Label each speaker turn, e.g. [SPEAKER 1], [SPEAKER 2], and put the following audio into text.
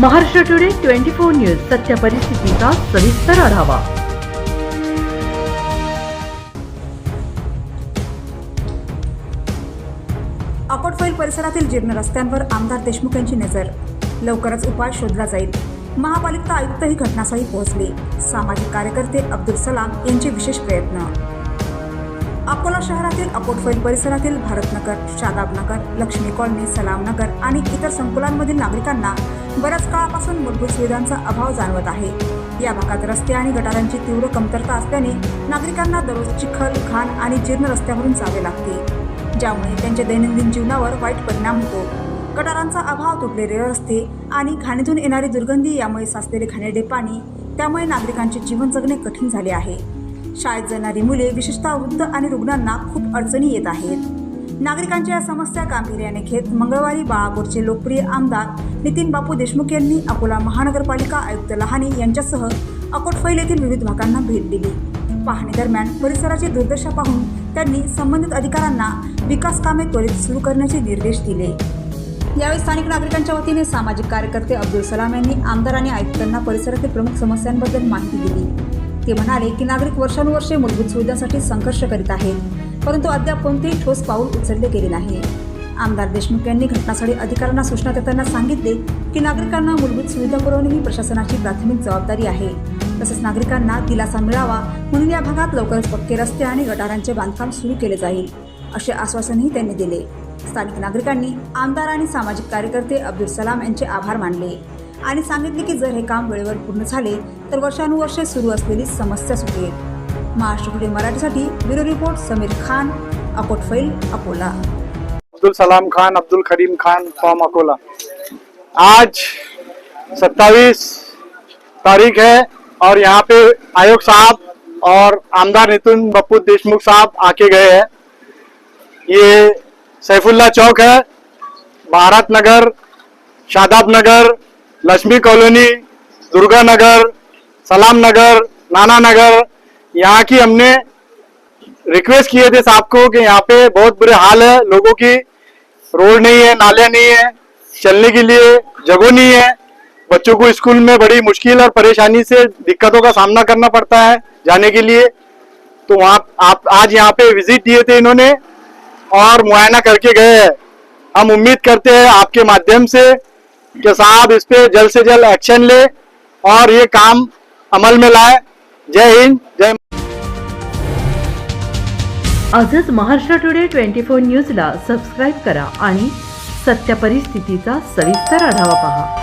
[SPEAKER 1] Maharashtra today twenty four news सत्य परिस्थितीचा सविस्तर आढावा.
[SPEAKER 2] अकोटफैल परिसरातील जीर्ण रस्त्यांवर आमदार देशमुख यांची नजर. लवकरच उपाय शोधला जाईल. महापालिका आयुक्तही घटनास्थळी पोहोचले. सामाजिक कार्यकर्ते अब्दुल सलाम यांचे विशेष प्रयत्न. अकोला शहरातील अकोटफैल परिसरातील भारतनगर शादाबनगर लक्ष्मी कॉलनी सलामनगर आणि इतर संकुलांमधील नागरिकांना बऱ्याच काळापासून मूलभूत सुविधांचा अभाव जाणवत आहे. या भागात रस्ते आणि गटारांची तीव्र कमतरता असल्याने नागरिकांना दररोज चिखल घाण आणि जीर्ण रस्त्यावरून जावे लागते. ज्यामुळे त्यांच्या दैनंदिन जीवनावर वाईट परिणाम होतो. गटारांचा अभाव तुटलेले रस्ते आणि घाणीतून येणारी दुर्गंधी यामुळे साचलेले घाणेरडे पाणी त्यामुळे नागरिकांचे जीवन जगणे कठीण झाले आहे. शाळेत जाणारी मुले विशेषतः वृद्ध आणि रुग्णांना खूप अडचणी येत आहेत. नागरिकांच्या या समस्या गांभीर्याने घेत मंगळवारी बाळापूरचे लोकप्रिय आमदार नितीन बापू देशमुख यांनी अकोला महानगरपालिका आयुक्त लहाने यांच्यासह अकोटफैल येथील विविध भागांना भेट दिली. पाहणी दरम्यान परिसराची दुर्दशा पाहून त्यांनी संबंधित अधिकाऱ्यांना विकास कामे त्वरित सुरू करण्याचे निर्देश दिले. यावेळी स्थानिक नागरिकांच्या वतीने सामाजिक कार्यकर्ते अब्दुल सलाम यांनी आमदार आणि आयुक्तांना परिसरातील प्रमुख समस्यांबद्दल माहिती दिली. ते म्हणाले की नागरिक वर्षानुवर्षे मूलभूत सुविधांसाठी संघर्ष करीत आहेत परंतु अद्याप कोणतेही ठोस पाऊल उचलले गेले नाही. आमदार देशमुख यांनी घटनास्थळी अधिकाऱ्यांना सूचना देताना सांगितले की नागरिकांना मूलभूत सुविधा पुरवणे ही प्रशासनाची प्राथमिक जबाबदारी आहे. तसेच नागरिकांना दिलासा मिळावा म्हणून या भागात लवकरच पक्के रस्ते आणि गटारांचे बांधकाम सुरू केले जाईल असे आश्वासनही त्यांनी दिले. स्थानिक नागरिकांनी आमदार आणि सामाजिक कार्यकर्ते अब्दुल सलाम यांचे आभार मानले. आणि सांगितले की जर हे काम वेळेवर पूर्ण झाले तर वर्षानुवर्षे सुरू असलेली समस्या सुटेल. महाराष्ट्र टुडे मराठीसाठी bureau report Samir Khan Akotfail Akola.
[SPEAKER 3] Abdul Salam Khan Abdul Karim Khan from Akola. आज 27 तारीख है और यहाँ पे आयोग साहब और आमदार नितिन बप्पू देशमुख साहब आके गए हैं। ये सैफुल्ला चौक है भारत नगर शादाब नगर लक्ष्मी कॉलोनी, दुर्गा नगर, सलाम नगर, नाना नगर, यहाँ की हमने रिक्वेस्ट किए थे साहब को कि यहाँ पे बहुत बुरे हाल है, लोगों की रोड नहीं है, नाले नहीं है, चलने के लिए जगह नहीं है। बच्चों को स्कूल में बड़ी मुश्किल और परेशानी से दिक्कतों का सामना करना पड़ता है जाने के लिए। तो वहाँ आप, आज यहाँ पे विज़िट दिए थे इन्होंने और मुआयना करके गए हैं। हम उम्मीद करते हैं आपके माध्यम से कि साहब इस पे जल्द से जल्द एक्शन ले और ये काम अमल में लाए। जय हिंद जय
[SPEAKER 1] आजच महाराष्ट्र टुडे ट्वेंटी फोर न्यूजला सबस्क्राईब करा आणि सत्य परिस्थितीचा सविस्तर आढावा पहा.